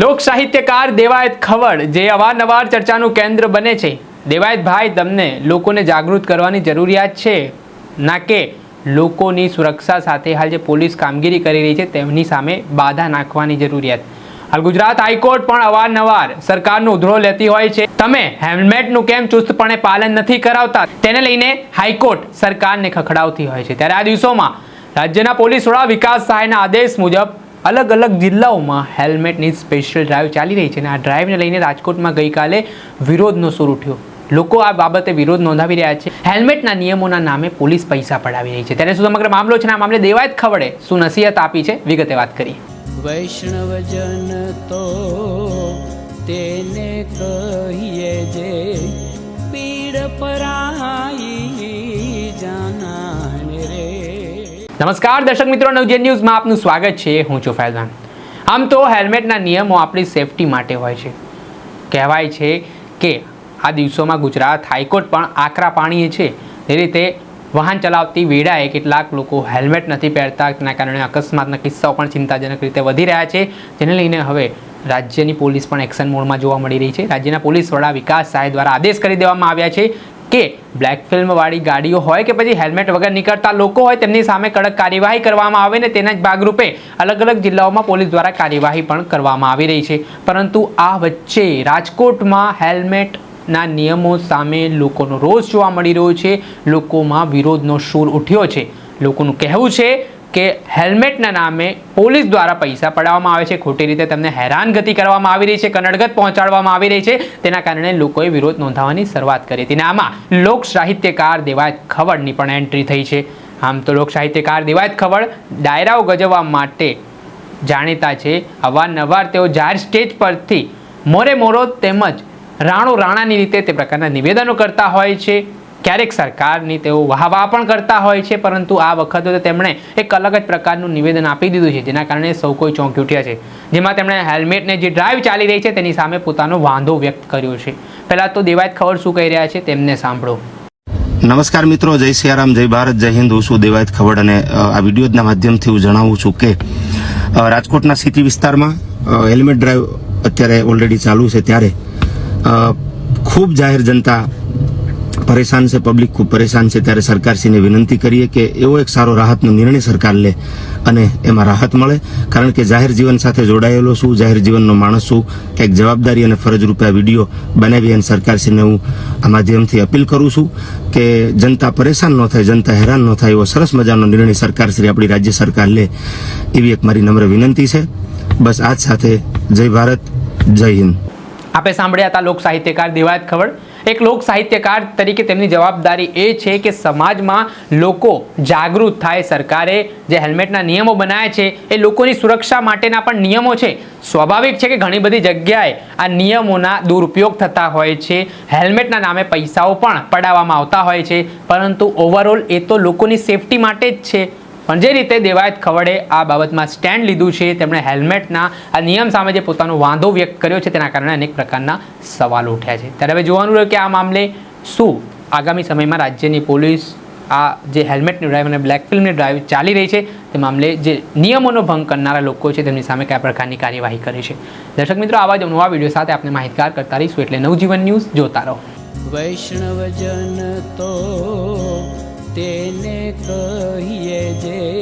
લોક સાહિત્યકાર દેવાયત ખવડ જે અવારનવાર ચર્ચાનું કેન્દ્ર બને છે. દેવાયતભાઈ તમને લોકોને જાગૃત કરવાની જરૂરિયાત છે? ના કે, લોકોની સુરક્ષા સાથે હાલ જે પોલીસ કામગીરી કરી રહી છે, તેમની સામે બાધા નાખવાની જરૂરિયાત. હાલ ગુજરાત હાઈકોર્ટ પણ અવારનવાર સરકારનો ઉધરો લેતી હોય છે. તમે હેલ્મેટનું કેમ ચુસ્તપણે પાલન નથી કરાવતા? તેને લઈને હાઈકોર્ટ સરકારને ખખડાવતી હોય છે. ત્યારે આ દિવસોમાં રાજ્યના પોલીસ વડા વિકાસ સહાયના આદેશ મુજબ અલગ અલગ જિલ્લાઓમાં હેલ્મેટની સ્પેશિયલ ડ્રાઈવ ચાલી રહી છે અને આ ડ્રાઈવને લઈને રાજકોટમાં ગઈકાલે વિરોધનો સૂર ઉઠ્યો. લોકો આ બાબતે વિરોધ નોંધાવી રહ્યા છે. હેલ્મેટના નિયમોના નામે પોલીસ પૈસા પડાવી રહી છે. ત્યારે શું સમગ્ર મામલો છે આ મામલે દેવાયત ખવડે શું નસીહત આપી છે? વિગતે વાત કરી વૈષ્ણવજન તો તેને નમસ્કાર, દર્શક મિત્રો નવજન ન્યૂઝમાં આપનું સ્વાગત છે. હું છું ફૈઝાન. આમ તો હેલ્મેટના નિયમો આપણી સેફટી માટે હોય છે. કહેવાય છે કે આ દિવસોમાં ગુજરાત હાઈકોર્ટ પણ આકરા પાણીએ છે. એ રીતે વાહન ચલાવતી વેળાએ કેટલાક લોકો હેલ્મેટ નથી પહેરતા તેના કારણે અકસ્માતના કિસ્સાઓ પણ ચિંતાજનક રીતે વધી રહ્યા છે. જેને લઈને હવે રાજ્યની પોલીસ પણ એક્શન મોડમાં જોવા મળી રહી છે. રાજ્યના પોલીસ વડા વિકાસ સહાય દ્વારા આદેશ કરી દેવામાં આવ્યા છે કે બ્લેક ફિલ્મવાળી ગાડીઓ હોય કે પછી હેલ્મેટ વગર નીકળતા લોકો હોય, તેમની સામે કડક કાર્યવાહી કરવામાં આવે ને તેના જ ભાગરૂપે અલગ અલગ જિલ્લાઓમાં પોલીસ દ્વારા કાર્યવાહી પણ કરવામાં આવી રહી છે. પરંતુ આ વચ્ચે રાજકોટમાં હેલ્મેટના નિયમો સામે લોકોનો રોષ જોવા મળી રહ્યો છે. લોકોમાં વિરોધનો સૂર ઉઠ્યો છે. લોકોનું કહેવું છે કે હેલ્મેટના નામે પોલીસ દ્વારા પૈસા પડાવવામાં આવે છે. ખોટી રીતે તમને હેરાનગતિ કરવામાં આવી રહી છે. કનડગત પહોંચાડવામાં આવી રહી છે. તેના કારણે લોકોએ વિરોધ નોંધાવવાની શરૂઆત કરી હતી. અને આમાં લોક સાહિત્યકાર દેવાયત ખવડની પણ એન્ટ્રી થઈ છે. આમ તો લોક સાહિત્યકાર દેવાયત ખવડ ડાયરાઓ ગજવવા માટે જાણીતા છે. અવારનવાર તેઓ જાહેર સ્ટેજ પરથી મોરે મોરો તેમજ રાણો રાણાની રીતે તે પ્રકારના નિવેદનો કરતા હોય છે. ક્યારેક સરકારની તેઓ વાહવા પણ કરતા હોય છે, પરંતુ આ વખતે તો તેમણે એક અલગ જ પ્રકારનું નિવેદન આપી દીધું છે, જેના કારણે સૌ કોઈ ચોંકી ઉઠ્યા છે. જેમાં તેમણે હેલ્મેટને જે ડ્રાઈવ ચાલી રહી છે, તેની સામે પોતાનો વાંધો વ્યક્ત કર્યો છે. પહેલાં તો દેવાયત ખબર શું કહી રહ્યા છે, તેમને સાંભળો. નમસ્કાર મિત્રો, જય સિયારામ, જય ભારત, જય હિન્દ. હું છું દેવાયત ખવડ અને આ વિડીયોના માધ્યમથી હું જણાવું છું કે રાજકોટના સિટી વિસ્તારમાં હેલ્મેટ ડ્રાઈવ અત્યારે ઓલરેડી ચાલુ છે ત્યારે ખૂબ જાહેર જનતા પરેશાન છે પબ્લિક ખૂબ પરેશાન છે, ત્યારે સરકારશ્રીને વિનંતી કરીએ કે એવો એક સારો રાહતનો નિર્ણય સરકાર લે અને એમાં રાહત મળે. કારણ કે જાહેર જીવન સાથે જોડાયેલો છું, જાહેર જીવનનો માણસ છું એક જવાબદારી અને ફરજ રૂપે આ વીડિયો બનાવી અને સરકારશ્રીને હું આ માધ્યમથી અપીલ કરું છું કે જનતા પરેશાન ન થાય, જનતા હેરાન ન થાય એવો સરસ મજાનો નિર્ણય સરકારશ્રી, આપણી રાજ્ય સરકાર લે એવી એક મારી નમ્ર વિનંતી છે. બસ આજ સાથે જય ભારત, જય હિન્દ. આપે સાંભળ્યા હતા લોક સાહિત્યકાર દેવાયત ખબર એક લોક સાહિત્યકાર તરીકે તેમની જવાબદારી એ છે કે સમાજમાં લોકો જાગૃત થાય. સરકારે જે હેલ્મેટના નિયમો બનાવ્યા છે, એ લોકોની સુરક્ષા માટેના પણ નિયમો છે. સ્વાભાવિક છે કે ઘણી બધી જગ્યાએ આ નિયમોના દુરુપયોગ થતા હોય છે. હેલ્મેટના નામે પૈસાઓ પણ પડાવવામાં આવતા હોય છે. પરંતુ ઓવરઓલ એ તો લોકોની સેફટી માટે જ છે. પણ જે રીતે દેવાયત ખવડે આ બાબતમાં સ્ટેન્ડ લીધું છે, તેમણે હેલ્મેટના આ નિયમ સામે જે પોતાનો વાંધો વ્યક્ત કર્યો છે, તેના કારણે અનેક પ્રકારના સવાલો ઉઠ્યા છે. ત્યારે હવે જોવાનું રહ્યું કે આ મામલે શું આગામી સમયમાં રાજ્યની પોલીસ આ જે હેલ્મેટની ડ્રાઈવ અને બ્લેક ફિલ્મની ડ્રાઈવ ચાલી રહી છે, તે મામલે જે નિયમોનો ભંગ કરનારા લોકો છે, તેમની સામે કયા પ્રકારની કાર્યવાહી કરે છે. દર્શક મિત્રો, આવા જ નવા વીડિયો સાથે આપણે માહિતગાર કરતા રહીશું એટલે નવજીવન ન્યૂઝ જોતા રહો. વૈષ્ણવજન તો તેને કહીએ Yeah.